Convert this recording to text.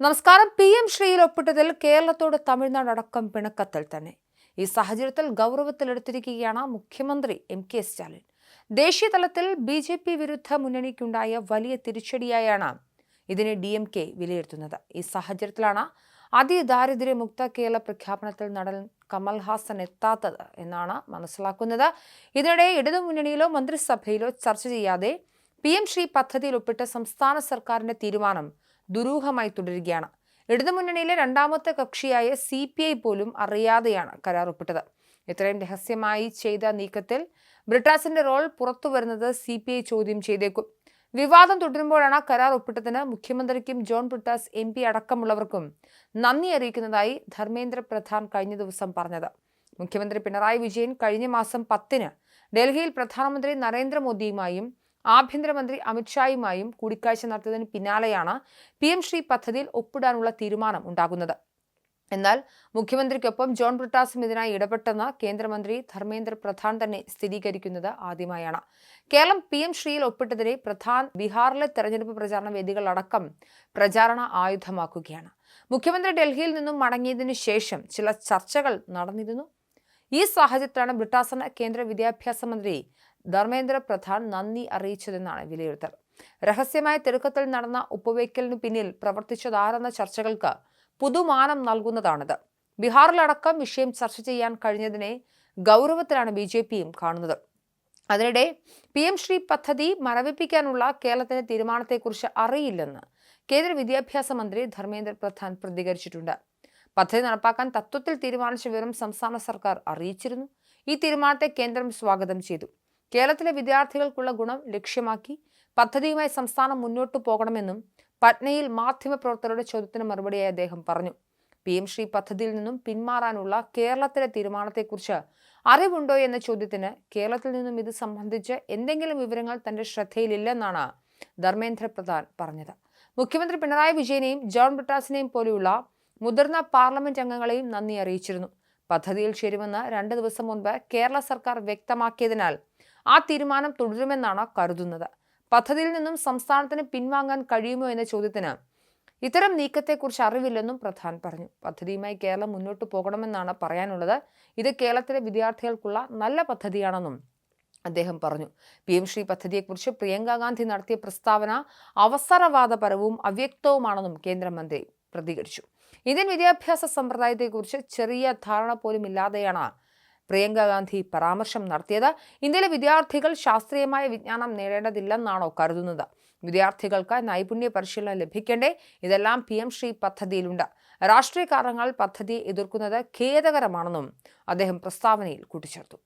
നമസ്കാരം. P M ശ്രീയിൽ ഒപ്പിട്ടതിൽ കേരളത്തോട് തമിഴ്നാട് അടക്കം പിണക്കത്തിൽ തന്നെ. ഈ സാഹചര്യത്തിൽ ഗൗരവത്തിലെടുത്തിരിക്കുകയാണ് മുഖ്യമന്ത്രി എം കെ സ്റ്റാലിൻ. ദേശീയ തലത്തിൽ ബി ജെ പി വിരുദ്ധ മുന്നണിക്കുണ്ടായ വലിയ തിരിച്ചടിയായാണ് ഇതിനെ ഡി എം കെ വിലയിരുത്തുന്നത്. ഈ സാഹചര്യത്തിലാണ് അതിദാരിദ്ര്യമുക്ത കേരള പ്രഖ്യാപനത്തിൽ നടൻ കമൽഹാസൻ എത്താത്തത് എന്നാണ് മനസ്സിലാക്കുന്നത്. ഇതിനിടെ ഇടതുമുന്നണിയിലോ മന്ത്രിസഭയിലോ ചർച്ച ചെയ്യാതെ പി എം ശ്രീ പദ്ധതിയിൽ ഒപ്പിട്ട സംസ്ഥാന സർക്കാരിന്റെ തീരുമാനം ദുരൂഹമായി തുടരുകയാണ്. ഇടതുമുന്നണിയിലെ രണ്ടാമത്തെ കക്ഷിയായ സി പി ഐ പോലും അറിയാതെയാണ് കരാർ ഒപ്പിട്ടത് ഇത്രയും രഹസ്യമായി ചെയ്ത നീക്കത്തിൽ ബ്രിട്ടാസിന്റെ റോൾ പുറത്തു വരുന്നത് സി പി ഐ ചോദ്യം ചെയ്തേക്കും. വിവാദം തുടരുമ്പോഴാണ് കരാർ ഒപ്പിട്ടതിന് മുഖ്യമന്ത്രിക്കും ജോൺ ബ്രിട്ടാസ് എം പി അടക്കമുള്ളവർക്കും നന്ദി അറിയിക്കുന്നതായി ധർമ്മേന്ദ്ര പ്രധാൻ കഴിഞ്ഞ ദിവസം പറഞ്ഞത്. മുഖ്യമന്ത്രി പിണറായി വിജയൻ കഴിഞ്ഞ മാസം പത്തിന് ഡൽഹിയിൽ പ്രധാനമന്ത്രി നരേന്ദ്രമോദിയുമായും ആഭ്യന്തരമന്ത്രി അമിത്ഷായുമായും കൂടിക്കാഴ്ച നടത്തിയതിന് പിന്നാലെയാണ് പി എം ശ്രീ പദ്ധതിയിൽ ഒപ്പിടാനുള്ള തീരുമാനം ഉണ്ടാകുന്നത്. എന്നാൽ മുഖ്യമന്ത്രിക്കൊപ്പം ജോൺ ബ്രിട്ടാസും ഇതിനായി ഇടപെട്ടെന്ന് കേന്ദ്രമന്ത്രി ധർമ്മേന്ദ്ര പ്രധാൻ തന്നെ സ്ഥിരീകരിക്കുന്നത് ആദ്യമായാണ്. കേരളം പി എം ശ്രീയിൽ ഒപ്പിട്ടതിനെ പ്രധാൻ ബീഹാറിലെ തെരഞ്ഞെടുപ്പ് പ്രചാരണ വേദികളടക്കം പ്രചാരണ ആയുധമാക്കുകയാണ്. മുഖ്യമന്ത്രി ഡൽഹിയിൽ നിന്നും മടങ്ങിയതിനു ശേഷം ചില ചർച്ചകൾ നടന്നിരുന്നു. ഈ സാഹചര്യത്തിലാണ് ബ്രിട്ടാസിന് കേന്ദ്ര വിദ്യാഭ്യാസ മന്ത്രി ധർമ്മേന്ദ്ര പ്രധാൻ നന്ദി അറിയിച്ചതെന്നാണ് വിലയിരുത്തൽ. രഹസ്യമായ തിടുക്കത്തിൽ നടന്ന ഒപ്പുവയ്ക്കലിനു പിന്നിൽ പ്രവർത്തിച്ചതാരെന്ന ചർച്ചകൾക്ക് പുതുമാനം നൽകുന്നതാണിത്. ബീഹാറിലടക്കം വിഷയം ചർച്ച ചെയ്യാൻ കഴിഞ്ഞതിനെ ഗൗരവത്തിലാണ് ബി ജെ പിയും കാണുന്നത്. അതിനിടെ പി എം ശ്രീ പദ്ധതി മരവിപ്പിക്കാനുള്ള കേരളത്തിന്റെ തീരുമാനത്തെക്കുറിച്ച് അറിയില്ലെന്ന് കേന്ദ്ര വിദ്യാഭ്യാസ മന്ത്രി ധർമ്മേന്ദ്ര പ്രധാൻ പ്രതികരിച്ചിട്ടുണ്ട്. പദ്ധതി നടപ്പാക്കാൻ തത്വത്തിൽ തീരുമാനിച്ച വിവരം സംസ്ഥാന സർക്കാർ അറിയിച്ചിരുന്നു. ഈ തീരുമാനത്തെ കേന്ദ്രം സ്വാഗതം ചെയ്തു. കേരളത്തിലെ വിദ്യാർത്ഥികൾക്കുള്ള ഗുണം ലക്ഷ്യമാക്കി പദ്ധതിയുമായി സംസ്ഥാനം മുന്നോട്ടു പോകണമെന്നും പട്നയിൽ മാധ്യമപ്രവർത്തകരുടെ ചോദ്യത്തിന് മറുപടിയായി അദ്ദേഹം പറഞ്ഞു. പി എം ശ്രീ പദ്ധതിയിൽ നിന്നും പിന്മാറാനുള്ള കേരളത്തിലെ തീരുമാനത്തെക്കുറിച്ച് അറിവുണ്ടോ എന്ന ചോദ്യത്തിന് കേരളത്തിൽ നിന്നും ഇത് സംബന്ധിച്ച് എന്തെങ്കിലും വിവരങ്ങൾ തന്റെ ശ്രദ്ധയിലില്ലെന്നാണ് ധർമ്മേന്ദ്ര പ്രധാൻ പറഞ്ഞത്. മുഖ്യമന്ത്രി പിണറായി വിജയനെയും ജോൺ ബ്രിട്ടാസിനെയും പോലെയുള്ള മുതിർന്ന പാർലമെന്റ് അംഗങ്ങളെയും നന്ദി അറിയിച്ചിരുന്നു. പദ്ധതിയിൽ ചേരുമെന്ന് രണ്ട് ദിവസം മുൻപ് കേരള സർക്കാർ വ്യക്തമാക്കിയതിനാൽ ആ തീരുമാനം തുടരുമെന്നാണ് കരുതുന്നത്. പദ്ധതിയിൽ നിന്നും സംസ്ഥാനത്തിന് പിൻവാങ്ങാൻ കഴിയുമോ എന്ന ചോദ്യത്തിന് ഇത്തരം നീക്കത്തെക്കുറിച്ച് അറിവില്ലെന്നും പ്രധാൻ പറഞ്ഞു. പദ്ധതിയുമായി കേരളം മുന്നോട്ട് പോകണമെന്നാണ് പറയാനുള്ളത്. ഇത് കേരളത്തിലെ വിദ്യാർത്ഥികൾക്കുള്ള നല്ല പദ്ധതിയാണെന്നും അദ്ദേഹം പറഞ്ഞു. പി എം ശ്രീ പദ്ധതിയെക്കുറിച്ച് പ്രിയങ്ക ഗാന്ധി നടത്തിയ പ്രസ്താവന അവസരവാദപരവും അവ്യക്തവുമാണെന്നും കേന്ദ്രമന്ത്രി പ്രതികരിച്ചു. ഇന്ത്യൻ വിദ്യാഭ്യാസ സമ്പ്രദായത്തെക്കുറിച്ച് ചെറിയ ധാരണ പോലും ഇല്ലാതെയാണ് പ്രിയങ്ക ഗാന്ധി പരാമർശം നടത്തിയത് ഇന്ത്യയിലെ വിദ്യാർത്ഥികൾ ശാസ്ത്രീയമായ വിജ്ഞാനം നേടേണ്ടതില്ലെന്നാണോ കരുതുന്നത്? വിദ്യാർത്ഥികൾക്ക് നൈപുണ്യ പരിശീലനം ലഭിക്കേണ്ടേ? ഇതെല്ലാം പി എം ശ്രീ പദ്ധതിയിലുണ്ട്. രാഷ്ട്രീയ കാരണങ്ങൾ പദ്ധതിയെ എതിർക്കുന്നത് ഖേദകരമാണെന്നും അദ്ദേഹം പ്രസ്താവനയിൽ കൂട്ടിച്ചേർത്തു.